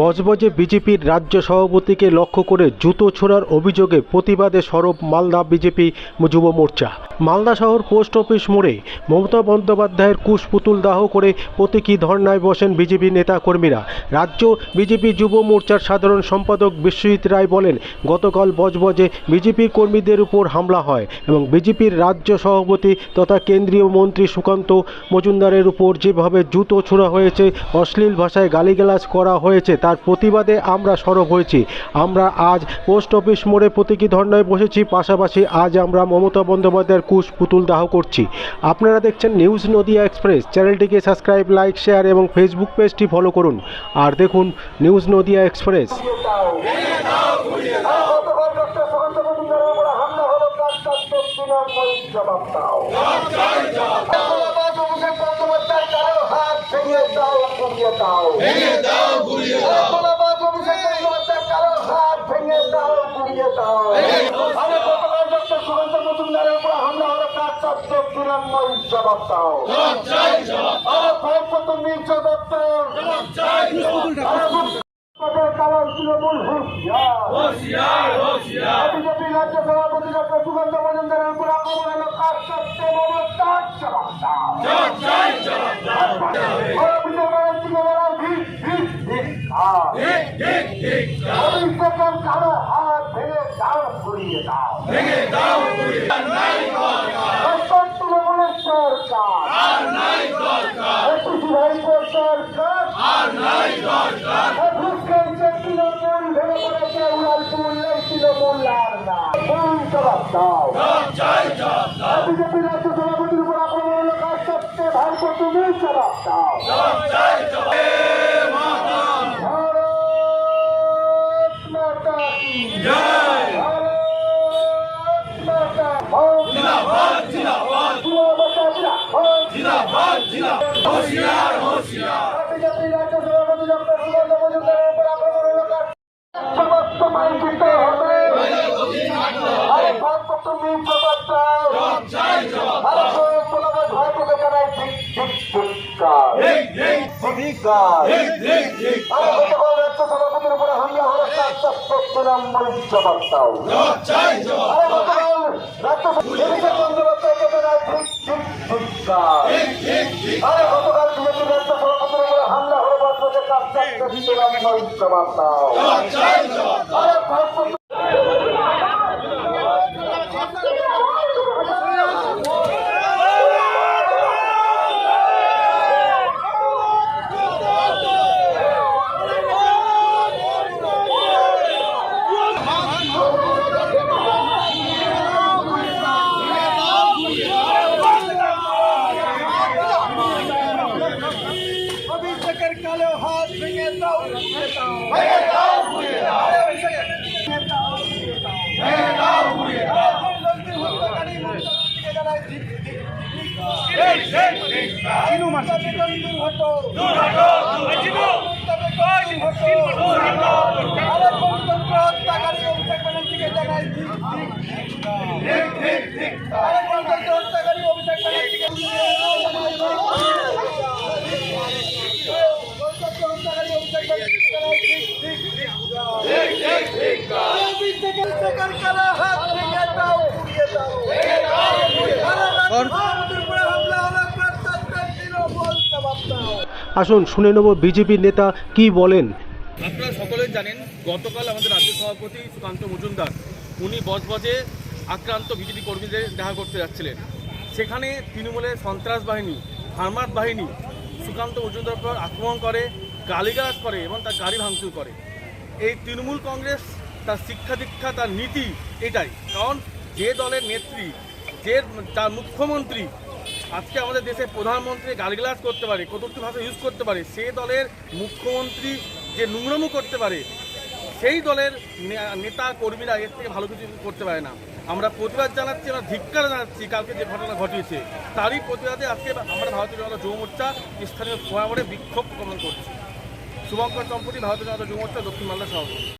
বজবজে বিজেপির রাজ্য সভাপতিকে লক্ষ্য করে জুতো ছোড়ার অভিযোগে প্রতিবাদে সরব মালদা বিজেপি যুব মোর্চা। মালদা শহর পোস্ট অফিস মোড়ে মমতা বন্দ্যোপাধ্যায়ের কুশপুতুল দাহ করে প্রতীকী ধর্নায় বসেন বিজেপি নেতা কর্মীরা রাজ্য বিজেপি যুব মোর্চার সাধারণ সম্পাদক বিশ্বজিৎ রায় বলেন, গতকাল বজবজে বিজেপি কর্মীদের উপর হামলা হয় এবং বিজেপির রাজ্য সভাপতি তথা কেন্দ্রীয় মন্ত্রী সুকান্ত মজুমদারের উপর যেভাবে জুতো ছোড়া হয়েছে, অশ্লীল ভাষায় গালিগালাজ করা হয়েছে তার প্রতিবাদে আমরা সরব হয়েছি। আমরা আজ পোস্ট অফিস মোড়ে প্রতীকী ধর্নায় বসেছি, পাশাপাশি আজ আমরা মমতা বন্দ্যোপাধ্যায়ের কুশ পুতুল দাহ করছি। আপনারা দেখছেন নিউজ নদিয়া এক্সপ্রেস। চ্যানেলটিকে সাবস্ক্রাইব, লাইক, শেয়ার এবং ফেসবুক পেজটি ফলো করুন। আর দেখুন নিউজ নদিয়া এক্সপ্রেস। জবাব দাও হাত ভেঙে দাও গুড়িয়ে দাও। ছাত্র তৃণমূল জবাব দাও। তুমি জবাব দাও কারণ তৃণমূল বিজেপি রাজ্য সভাপতি ডক্টর সুকান্ত মজুমদারের উপর আক্রমণ হলো কারও হাত ভেঙে দাও ঘুরিয়ে দাও সরকার তৃণমূলের সরকার এসিসি ভাইপোর সরকার অভিষেককে তৃণমূল ভেঙে পড়েছে উড়ালপুর এই তৃণমূল আর না মূল জবাব দাও। বিজেপি জবাব দাও আরে গতকাল রাজ্য অভিষেক তার তৃণমূল জবাব দাও আরে ভাইপো অভিষেকের কালো হাত ভেঙে দাও ভেঙে দাও ভেঙে দাও ভেঙে দাও অভিষেকের ভেঙে দাও ভেঙে দাও ভেঙে দাও ভেঙে দাও লক্ষ্মী হত্যাকারী আসুন শুনে নেব বিজেপি নেতা কি বলেন। আপনারা সকলে জানেন গতকাল আমাদের রাজ্য সভাপতি সুকান্ত মজুমদার উনি বজবজে আক্রান্ত বিজেপি কর্মীদের দেখা করতে যাচ্ছিলেন। সেখানে তৃণমূলের সন্ত্রাস বাহিনী ফার্মার বাহিনী সুকান্ত মজুমদার উপর আক্রমণ করে গালিগালাজ করে এবং তার গাড়ি ভাঙচুর করে। এই তৃণমূল কংগ্রেস তার শিক্ষা দীক্ষা তার নীতি এটাই। কারণ যে দলের নেত্রী যে তার মুখ্যমন্ত্রী, আজকে আমাদের দেশের প্রধানমন্ত্রী গালিগালাজ করতে পারে, কটূক্তি ভাষা ইউজ করতে পারে, সে দলের মুখ্যমন্ত্রী যে নোংরামো করতে পারে, সেই দলের নেতা কর্মীরা এর থেকে ভালো কিছু করতে পারে না। আমরা প্রতিবাদ জানাচ্ছি, আমরা ধিক্কার জানাচ্ছি কালকে যে ঘটনা ঘটিয়েছে। তারই প্রতিবাদে আজকে আমরা ভারতীয় জনতা যুব মোর্চা স্থানীয় ফোয়ামরে বিক্ষোভ প্রকরণ করছি। শুভঙ্কর চম্পতি, ভারতীয় জনতা যুব মোর্চা দক্ষিণ মালদা সভাপতি।